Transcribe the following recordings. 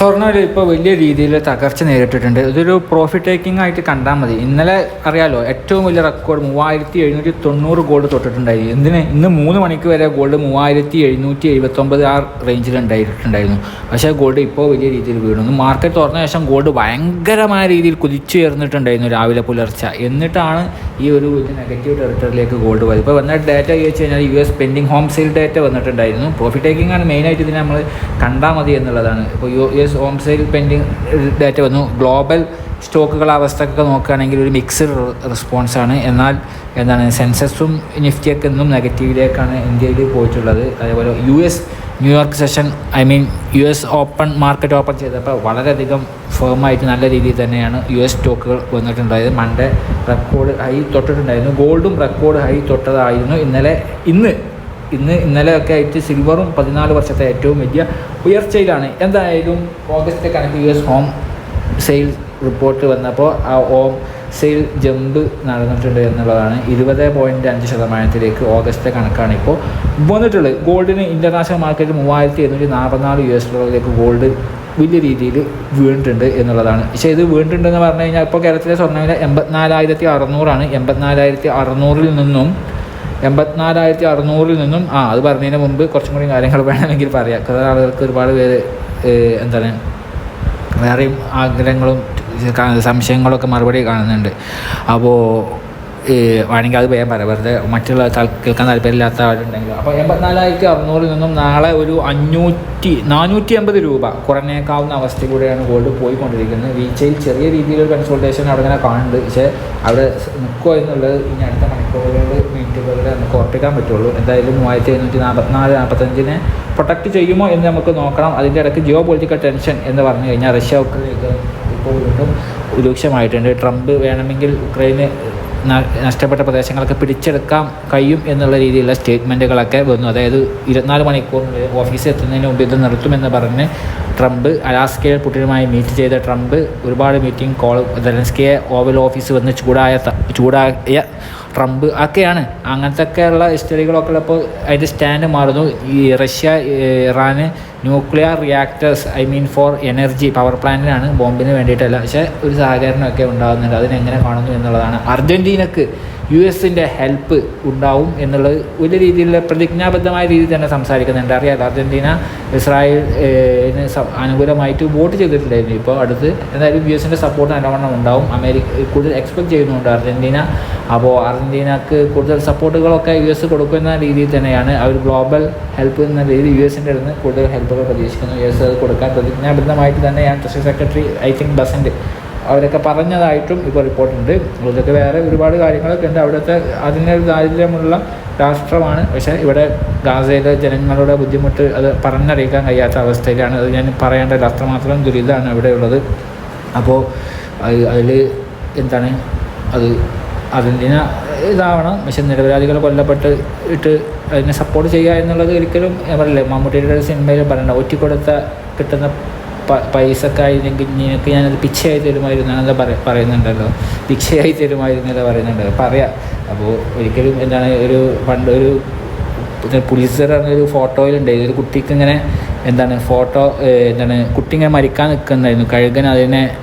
സ്വർണ ഇപ്പോൾ വലിയ രീതിയിൽ തകർച്ച നേരിട്ടിട്ടുണ്ട്. ഇതൊരു പ്രോഫിറ്റ് ടേക്കിംഗ് ആയിട്ട് കണ്ടാൽ മതി. ഇന്നലെ അറിയാലോ ഏറ്റവും വലിയ റെക്കോർഡ് മൂവായിരത്തി എഴുന്നൂറ്റി തൊണ്ണൂറ് ഗോൾഡ് തൊട്ടിട്ടുണ്ടായി. എന്തിന്? ഇന്ന് മൂന്ന് മണിക്ക് വരെ ഗോൾഡ് മൂവായിരത്തി എഴുന്നൂറ്റി എഴുപത്തൊമ്പത് ആ റേഞ്ചിൽ ഉണ്ടായിട്ടുണ്ടായിരുന്നു. പക്ഷേ ഗോൾഡ് ഇപ്പോൾ വലിയ രീതിയിൽ വീണു. മാർക്കറ്റ് തുറന്ന ശേഷം ഗോൾഡ് ഭയങ്കരമായ രീതിയിൽ കുതിച്ചുയർന്നിട്ടുണ്ടായിരുന്നു രാവിലെ പുലർച്ചെ. എന്നിട്ടാണ് ഈ ഒരു നെഗറ്റീവ് ടെറിട്ടറിയിലേക്ക് ഗോൾഡ് പോയത്. ഇപ്പോൾ വന്ന ഡാറ്റ ചോദിച്ചു കഴിഞ്ഞാൽ U S pending home sale data വന്നിട്ടുണ്ടായിരുന്നു. പ്രോഫിറ്റ് ടേക്കിംഗ് ആണ് മെയിനായിട്ട് ഇതിനെ നമ്മൾ കണ്ടാൽ മതി എന്നുള്ളതാണ്. ഇപ്പോൾ U S home sale pending data വന്നു. ഗ്ലോബൽ സ്റ്റോക്കുകൾ അവസ്ഥയൊക്കെ നോക്കുകയാണെങ്കിൽ ഒരു മിക്സ്ഡ് റെസ്പോൺസാണ് എന്നാൽ എന്താണ് സെൻസസും നിഫ്റ്റിയൊക്കെ ഇന്നും നെഗറ്റീവിലേക്കാണ് ഇന്ത്യയിൽ പോയിട്ടുള്ളത്. അതേപോലെ U S New York session I mean U S open market open ചെയ്തപ്പോൾ വളരെയധികം ഫേമായിട്ട് നല്ല രീതിയിൽ തന്നെയാണ് യു എസ് സ്റ്റോക്കുകൾ വന്നിട്ടുണ്ടായത്. മൺഡേ റെക്കോർഡ് ഹൈ തൊട്ടിട്ടുണ്ടായിരുന്നു. ഗോൾഡും റെക്കോർഡ് ഹൈ തൊട്ടതായിരുന്നു. ഇന്നലെ ഇന്ന് ഇന്ന് ഇന്നലെയൊക്കെ ആയിട്ട് സിൽവറും പതിനാല് വർഷത്തെ ഏറ്റവും വലിയ ഉയർച്ചയിലാണ്. എന്തായാലും ഓഗസ്റ്റ് കണക്ക് U S home sale report വന്നപ്പോൾ ആ ഹോം സെയിൽ ജമ്പ് നടന്നിട്ടുണ്ട് എന്നുള്ളതാണ്. ഇരുപത് പോയിന്റ് അഞ്ച് ശതമാനത്തിലേക്ക് ഓഗസ്റ്റ് കണക്കാണ് ഇപ്പോൾ വന്നിട്ടുള്ളത്. ഗോൾഡിന് ഇന്റർനാഷണൽ മാർക്കറ്റ് മൂവായിരത്തി എണ്ണൂറ്റി നാൽപ്പത്തിനാല് യു എസ് ഡോളറിലേക്ക് ഗോൾഡ് വലിയ രീതിയിൽ വീണിട്ടുണ്ട് എന്നുള്ളതാണ്. പക്ഷേ ഇത് വീണിട്ടുണ്ടെന്ന് പറഞ്ഞു കഴിഞ്ഞാൽ ഇപ്പോൾ കേരളത്തിലെ സ്വർണവില എൺപത്തിനാലായിരത്തി അറുന്നൂറാണ്. എൺപത്തിനാലായിരത്തി അറുന്നൂറിൽ നിന്നും എൺപത്തിനാലായിരത്തി അറുന്നൂറിൽ നിന്നും ആ അത് പറഞ്ഞതിന് മുമ്പ് കുറച്ചും കൂടി കാര്യങ്ങൾ വേണമെങ്കിൽ പറയാം. കുറേ ആളുകൾക്ക് ഒരുപാട് പേര് എന്താണ് വേറെയും ആഗ്രഹങ്ങളും സംശയങ്ങളൊക്കെ മറുപടി കാണുന്നുണ്ട്. അപ്പോൾ വേണമെങ്കിൽ അത് വേഗം പറയാം. വെറുതെ മറ്റുള്ള കേൾക്കാൻ താല്പര്യമില്ലാത്ത ആളുണ്ടെങ്കിൽ അപ്പോൾ എൺപത്തിനാലായിരത്തി അറുന്നൂറിൽ നിന്നും നാളെ ഒരു അഞ്ഞൂറ്റി നാനൂറ്റി അമ്പത് രൂപ കുറഞ്ഞേക്കാവുന്ന അവസ്ഥയിലൂടെയാണ് ഗോൾഡ് പോയിക്കൊണ്ടിരിക്കുന്നത്. വീഴ്ചയിൽ ചെറിയ രീതിയിലൊരു കൺസൾട്ടേഷൻ അവിടെ ഇങ്ങനെ കാണുന്നുണ്ട്. പക്ഷേ അവിടെ നിൽക്കുമോ എന്നുള്ളത് ഇനി അടുത്ത മണിക്കൂറുകളിൽ മിനിറ്റുകളിൽ നമുക്ക് ഉറപ്പിക്കാൻ പറ്റുള്ളൂ. എന്തായാലും മൂവായിരത്തി എഴുന്നൂറ്റി നാൽപ്പത്തിനാല് നാൽപ്പത്തഞ്ചിനെ പ്രൊട്ടക്റ്റ് ചെയ്യുമോ എന്ന് നമുക്ക് നോക്കണം. അതിന്റെ ഇടയ്ക്ക് ജിയോ പൊളിറ്റിക്കൽ ടെൻഷൻ എന്ന് പറഞ്ഞു കഴിഞ്ഞാൽ റഷ്യ ഉക്രൈനൊക്കെ ഇപ്പോൾ വീണ്ടും രൂക്ഷമായിട്ടുണ്ട്. ട്രംപ് വേണമെങ്കിൽ ഉക്രൈന് നഷ്ടപ്പെട്ട പ്രദേശങ്ങളൊക്കെ പിടിച്ചെടുക്കാൻ കഴിയും എന്നുള്ള രീതിയിലുള്ള സ്റ്റേറ്റ്മെന്റുകളൊക്കെ വന്നു. അതായത് ഇരുപത്തിനാല് മണിക്കൂറിനുള്ളിൽ ഓഫീസിൽ എത്തുന്നതിന് മുമ്പ് ഇത് നിർത്തുമെന്ന് പറഞ്ഞ് ട്രംപ് അലാസ്കയിൽ പുട്ടിനുമായി മീറ്റ് ചെയ്ത ട്രംപ് ഒരുപാട് മീറ്റിംഗ് കോൾ ദലൻസ്കിയെ ഓവൽ ഓഫീസ് വന്ന് ചൂടായ ചൂടായ ട്രംപ് ഒക്കെയാണ്. അങ്ങനത്തെ ഒക്കെയുള്ള ഹിസ്റ്ററികളൊക്കെ ഇപ്പോൾ അതിന്റെ സ്റ്റാൻഡ് മാറുന്നു. ഈ Russia Iran nuclear reactors I mean for energy power പ്ലാന്റിനാണ് ബോംബിന് വേണ്ടിയിട്ടല്ല. പക്ഷേ ഒരു സഹകരണമൊക്കെ ഉണ്ടാകുന്നുണ്ട്. അതിനെങ്ങനെ കാണുന്നു എന്നുള്ളതാണ്. അർജന്റീനക്ക് യു എസിന്റെ ഹെൽപ്പ് ഉണ്ടാവും എന്നുള്ളത് വലിയ രീതിയിലുള്ള പ്രതിജ്ഞാബദ്ധമായ രീതിയിൽ തന്നെ സംസാരിക്കുന്നുണ്ട്. അറിയാതെ അർജന്റീന ഇസ്രായേലിന് അനുകൂലമായിട്ട് വോട്ട് ചെയ്തിട്ടുണ്ടായിരുന്നു. ഇപ്പോൾ അടുത്ത് എന്തായാലും യു എസിന്റെ സപ്പോർട്ട് നല്ലവണ്ണം ഉണ്ടാവും. അമേരിക്ക കൂടുതൽ എക്സ്പെക്ട് ചെയ്യുന്നുണ്ട് അർജന്റീന അപ്പോൾ അർജന്റീനക്ക് കൂടുതൽ സപ്പോർട്ടുകളൊക്കെ യു എസ് കൊടുക്കുന്ന രീതിയിൽ തന്നെയാണ്. അവർ ഗ്ലോബൽ ഹെൽപ്പ് എന്ന രീതിയിൽ യു എസിന്റെ അടുത്ത് കൂടുതൽ ഹെൽപ്പുകൾ പ്രതീക്ഷിക്കുന്നു. യു എസ് അത് കൊടുക്കാൻ പ്രതിജ്ഞാബദ്ധമായിട്ട് തന്നെയാണ് treasury secretary I think Bessent അവരൊക്കെ പറഞ്ഞതായിട്ടും ഇപ്പോൾ റിപ്പോർട്ടുണ്ട്. ഇതൊക്കെ വേറെ ഒരുപാട് കാര്യങ്ങളൊക്കെ ഉണ്ട്. അവിടുത്തെ അതിന് ദാരിദ്ര്യമുള്ള രാഷ്ട്രമാണ്. പക്ഷേ ഇവിടെ ഗാസയിലെ ജനങ്ങളുടെ ബുദ്ധിമുട്ട് അത് പറഞ്ഞറിയിക്കാൻ കഴിയാത്ത അവസ്ഥയിലാണ്. അത് ഞാൻ പറയേണ്ടത് അത്രമാത്രം ദുരിതമാണ് ഇവിടെയുള്ളത്. അപ്പോൾ അതിൽ എന്താണ്? അത് അർജന്റീന ഇതാവണം. പക്ഷെ നിരപരാധികൾ കൊല്ലപ്പെട്ട് ഇട്ട് അതിനെ സപ്പോർട്ട് ചെയ്യുക എന്നുള്ളത് ഒരിക്കലും പറയില്ലേ മമ്മൂട്ടിയുടെ സിനിമയിൽ പറയണ്ട ഒറ്റിക്കൊടുത്ത കിട്ടുന്ന പ- ആയില്ലെങ്കിൽ നിനക്ക് ഞാനത് പിച്ചയായി തരുമായിരുന്നു എന്നല്ല പറ പറയുന്നുണ്ടല്ലോ. ഭിക്ഷയായി എന്നല്ല പറയുന്നുണ്ടല്ലോ. പറയാം. അപ്പോൾ ഒരിക്കലും എന്താണ് ഒരു പണ്ട് ഒരു പുലിസർ ഒരു ഫോട്ടോയിലുണ്ട്. ഒരു കുട്ടിക്ക് ഇങ്ങനെ എന്താണ് ഫോട്ടോ എന്താണ് കുട്ടി ഇങ്ങനെ മരിക്കാൻ നിൽക്കുന്നുണ്ടായിരുന്നു. കഴുകൻ അതിനെ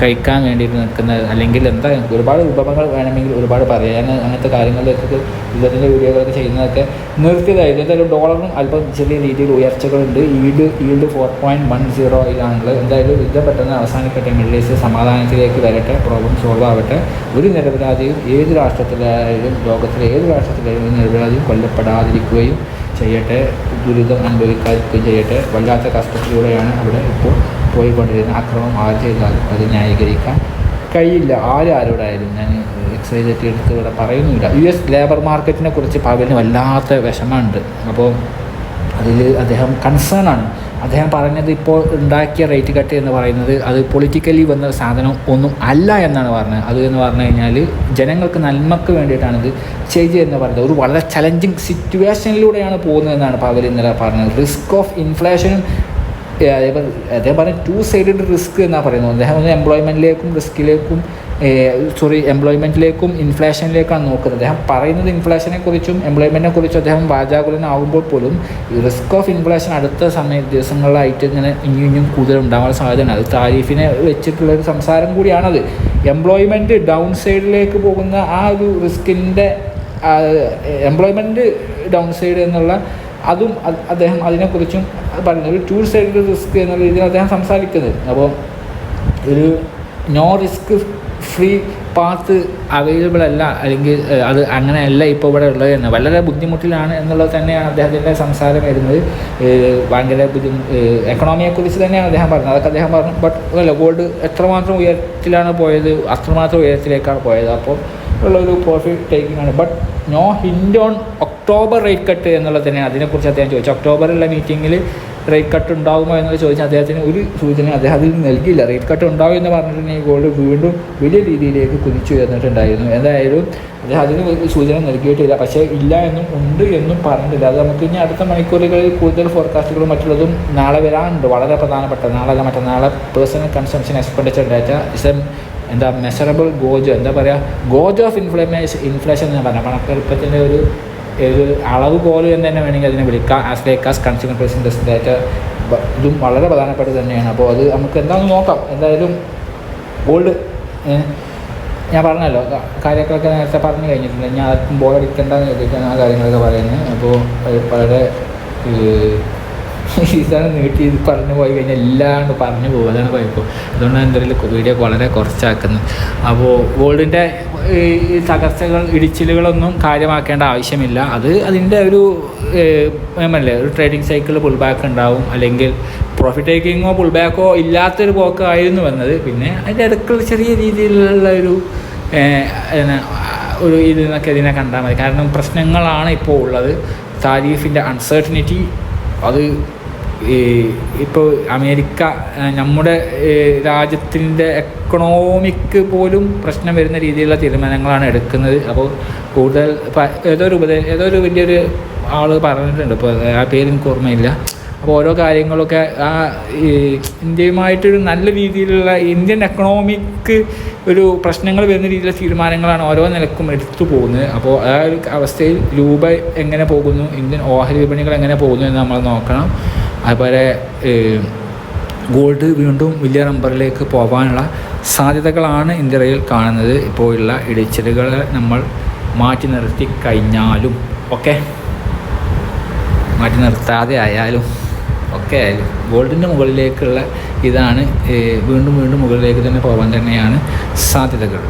കഴിക്കാൻ വേണ്ടിയിട്ട് നിൽക്കുന്ന അല്ലെങ്കിൽ എന്താ ഒരുപാട് വിഭവങ്ങൾ വേണമെങ്കിൽ ഒരുപാട് പറയാൻ അങ്ങനത്തെ കാര്യങ്ങളിലൊക്കെ ഇതിന്റെ വീഡിയോകളൊക്കെ ചെയ്യുന്നതൊക്കെ നിർത്തിയതായിരുന്നു എന്തായാലും ഡോളറും അല്പം ചെറിയ രീതിയിൽ ഉയർച്ചകളുണ്ട്. Yield yield four point one സീറോയിലാണുള്ളത് എന്തായാലും യുദ്ധം പെട്ടെന്ന് അവസാനിക്കട്ടെ. മിഡിൽ ഈസ്റ്റ് സമാധാനത്തിലേക്ക് വരട്ടെ. പ്രോബ്ലം സോൾവ് ആവട്ടെ. ഒരു നിരപരാധിയും ഏത് രാഷ്ട്രത്തിലായാലും ലോകത്തിലെ ഏത് രാഷ്ട്രത്തിലായാലും നിരപരാധിയും കൊല്ലപ്പെടാതിരിക്കുകയും ചെയ്യട്ടെ. ദുരിതം അനുഭവിക്കാതിരിക്കുകയും ചെയ്യട്ടെ. വല്ലാത്ത കഷ്ടത്തിലൂടെയാണ് അവിടെ ഇപ്പോൾ പോയിക്കൊണ്ടിരുന്നത് അക്രമം ആര് ചെയ്താലും അത് ന്യായീകരിക്കാൻ കഴിയില്ല. ആരും ആരോടായാലും ഞാൻ എക്സൈസ് എടുത്ത് ഇവിടെ പറയുന്നില്ല. യു എസ് ലേബർ മാർക്കറ്റിനെ കുറിച്ച് പകലിന് വല്ലാത്ത വിഷമമുണ്ട്. അപ്പോൾ അതിൽ അദ്ദേഹം കൺസേൺ ആണ്. അദ്ദേഹം പറഞ്ഞത് ഇപ്പോൾ ഉണ്ടാക്കിയ റേറ്റ് കട്ട് എന്ന് പറയുന്നത് അത് പൊളിറ്റിക്കലി വന്ന സാധനം ഒന്നും അല്ല എന്നാണ് പറഞ്ഞത്. അത് എന്ന് പറഞ്ഞു കഴിഞ്ഞാൽ ജനങ്ങൾക്ക് നന്മക്ക് വേണ്ടിയിട്ടാണ് ഇത് ചെയ്ത് എന്ന് പറയുന്നത്. ഒരു വളരെ ചലഞ്ചിങ് സിറ്റുവേഷനിലൂടെയാണ് പോകുന്നതെന്നാണ് പകൽ ഇന്നലെ പറഞ്ഞത്. റിസ്ക് ഓഫ് ഇൻഫ്ലേഷനും അതേപോലെ അദ്ദേഹം പറഞ്ഞ ടു സൈഡഡ് റിസ്ക് എന്നാണ് പറയുന്നത്. അദ്ദേഹം ഒന്ന് എംപ്ലോയ്മെന്റിലേക്കും റിസ്കിലേക്കും സോറി എംപ്ലോയ്മെന്റിലേക്കും ഇൻഫ്ലേഷനിലേക്കാണ് നോക്കുന്നത്. അദ്ദേഹം പറയുന്നത് ഇൻഫ്ലേഷനെ കുറിച്ചും എംപ്ലോയ്മെന്റിനെ കുറിച്ചും അദ്ദേഹം വാചാകുലനാവുമ്പോൾ പോലും റിസ്ക് ഓഫ് ഇൻഫ്ലേഷൻ അടുത്ത സമയ ദിവസങ്ങളിലായിട്ട് ഇങ്ങനെ ഇനിയും ഇനിയും കൂടുതൽ ഉണ്ടാകാൻ സാധ്യതയാണ് അത് താരിഫിനെ വെച്ചിട്ടുള്ള ഒരു സംസാരം കൂടിയാണത്. എംപ്ലോയ്മെന്റ് ഡൗൺ സൈഡിലേക്ക് പോകുന്ന ആ ഒരു റിസ്കിന്റെ എംപ്ലോയ്മെന്റ് ഡൗൺ സൈഡ് എന്നുള്ള അതും അദ്ദേഹം അതിനെക്കുറിച്ചും പറയുന്നത് ഒരു ടൂർ സൈഡ് റിസ്ക് എന്നുള്ള രീതിയിൽ അദ്ദേഹം സംസാരിക്കുന്നത്. അപ്പോൾ ഒരു no risk free path available അല്ല അല്ലെങ്കിൽ അത് അങ്ങനെയല്ല ഇപ്പോൾ ഇവിടെ ഉള്ളത് എന്ന്. വളരെ ബുദ്ധിമുട്ടിലാണ് എന്നുള്ളത് തന്നെയാണ് അദ്ദേഹത്തിന്റെ സംസാരം വരുന്നത്. ഭയങ്കര ബുദ്ധി എക്കണോമിയെക്കുറിച്ച് തന്നെയാണ് അദ്ദേഹം പറഞ്ഞത്. അതൊക്കെ അദ്ദേഹം പറഞ്ഞു. ബട്ട് അല്ല ഗോൾഡ് എത്രമാത്രം ഉയരത്തിലാണ് പോയത് അത്രമാത്രം ഉയരത്തിലേക്കാണ് പോയത്. അപ്പോൾ ഉള്ള ഒരു പ്രോഫിറ്റ് ടേക്കിംഗ് ആണ്. But no hint on October rate cut എന്നുള്ളത് തന്നെ അതിനെക്കുറിച്ച് അദ്ദേഹം ചോദിച്ചു. ഒക്ടോബറിലുള്ള മീറ്റിങ്ങിൽ റേറ്റ് കട്ട് ഉണ്ടാകുമോ എന്ന് ചോദിച്ചാൽ അദ്ദേഹത്തിന് ഒരു സൂചന അദ്ദേഹം അതിൽ നൽകിയില്ല. റേറ്റ് കട്ട് ഉണ്ടാവും എന്ന് പറഞ്ഞിട്ടുണ്ടെങ്കിൽ ഗോൾഡ് വീണ്ടും വലിയ രീതിയിലേക്ക് കുതിച്ചു ഉയർന്നിട്ടുണ്ടായിരുന്നു. എന്തായാലും അദ്ദേഹം അതിന് സൂചന നൽകിയിട്ടില്ല. പക്ഷേ ഇല്ല എന്നും ഉണ്ട് എന്നും പറഞ്ഞിട്ടില്ല. അത് നമുക്ക് ഇനി അടുത്ത മണിക്കൂറുകളിൽ കൂടുതൽ ഫോർകാസ്റ്റുകളും മറ്റുള്ളതും നാളെ വരാനുണ്ട്. വളരെ പ്രധാനപ്പെട്ട നാളെ അല്ല മറ്റന്നാളെ personal consumption expenditure data is a എന്താ മെഷറബിൾ ഗോജ് എന്താ പറയുക ഗോജ് ഓഫ് ഇൻഫ്ലമേഷൻ ഇൻഫ്ലേഷൻ എന്ന് പറഞ്ഞാൽ പണപ്പെരുപ്പത്തിന്റെ ഒരു ഒരു അളവ് പോലെ തന്നെ വേണമെങ്കിൽ അതിനെ വിളിക്കാം. As like as consumer price industry data ഇതും വളരെ പ്രധാനപ്പെട്ടത് തന്നെയാണ്. അപ്പോൾ അത് നമുക്ക് എന്താണെന്ന് നോക്കാം. എന്തായാലും ഗോൾഡ് ഞാൻ പറഞ്ഞല്ലോ കാര്യങ്ങളൊക്കെ നേരത്തെ പറഞ്ഞു കഴിഞ്ഞിട്ടുണ്ട്. ഞാൻ ആർക്കും ബോറടിക്കേണ്ടെന്ന് കരുതിയിട്ടാണ് ആ കാര്യങ്ങളൊക്കെ പറയുന്നത്. അപ്പോൾ വളരെ ഇതാണ് നീട്ടി ഇത് പറഞ്ഞു പോയി കഴിഞ്ഞാൽ എല്ലാണ്ട് പറഞ്ഞു പോകും അതാണ് കുഴപ്പം അതുകൊണ്ടാണ് എന്തായാലും വീഡിയോ വളരെ കുറച്ചാക്കുന്നത് അപ്പോൾ ഗോൾഡിന്റെ ഈ തകർച്ചകൾ ഇടിച്ചിലുകളൊന്നും കാര്യമാക്കേണ്ട ആവശ്യമില്ല. അത് അതിന്റെ ഒരു അല്ലേ ഒരു ട്രേഡിംഗ് സൈക്കിൾ പുൾ ബാക്ക് ഉണ്ടാവും. അല്ലെങ്കിൽ പ്രോഫിറ്റ് ടേക്കിങ്ങോ പുൾ ബാക്കോ ഇല്ലാത്തൊരു പോക്ക് ആയിരുന്നു വന്നത്. പിന്നെ അതിന്റെ ഇടയ്ക്കുള്ള ചെറിയ രീതിയിലുള്ള ഒരു ഒരു ഇതിൽ നിന്നൊക്കെ ഇതിനെ കണ്ടാൽ മതി. കാരണം പ്രശ്നങ്ങളാണ് ഇപ്പോൾ ഉള്ളത്. താരീഫിന്റെ അൺസർട്ടനിറ്റി അത് ഈ ഇപ്പോൾ അമേരിക്ക നമ്മുടെ രാജ്യത്തിന്റെ എക്കണോമിക്ക് പോലും പ്രശ്നം വരുന്ന രീതിയിലുള്ള തീരുമാനങ്ങളാണ് എടുക്കുന്നത്. അപ്പോൾ കൂടുതൽ ഏതോ ഒരു ഉപദേ ഒരു വലിയൊരു ആൾ പറഞ്ഞിട്ടുണ്ട്. ഇപ്പോൾ ആ പേര് എനിക്ക് ഓർമ്മയില്ല. അപ്പോൾ ഓരോ കാര്യങ്ങളൊക്കെ ആ ഇന്ത്യയുമായിട്ടൊരു നല്ല രീതിയിലുള്ള ഇന്ത്യൻ എക്കണോമിക്ക് ഒരു പ്രശ്നങ്ങൾ വരുന്ന രീതിയിലുള്ള തീരുമാനങ്ങളാണ് ഓരോ നിലക്കും എടുത്തു പോകുന്നത്. അപ്പോൾ ആ ഒരു അവസ്ഥയിൽ രൂപ എങ്ങനെ പോകുന്നു ഇന്ത്യൻ ഓഹരി വിപണികൾ എങ്ങനെ പോകുന്നു എന്ന് നമ്മൾ നോക്കണം. അതുപോലെ ഗോൾഡ് വീണ്ടും വലിയ നമ്പറിലേക്ക് പോകാനുള്ള സാധ്യതകളാണ് ഇന്ത്യയിൽ കാണുന്നത്. ഇപ്പോൾ ഉള്ള ഇടിച്ചിലുകളെ നമ്മൾ മാറ്റി നിർത്തി കഴിഞ്ഞാലും ഓക്കെ മാറ്റി നിർത്താതെ ആയാലും ഒക്കെ ആയാലും ഗോൾഡിന്റെ മുകളിലേക്കുള്ള ഇതാണ് വീണ്ടും വീണ്ടും മുകളിലേക്ക് തന്നെ പോകാൻ തന്നെയാണ് സാധ്യതകൾ.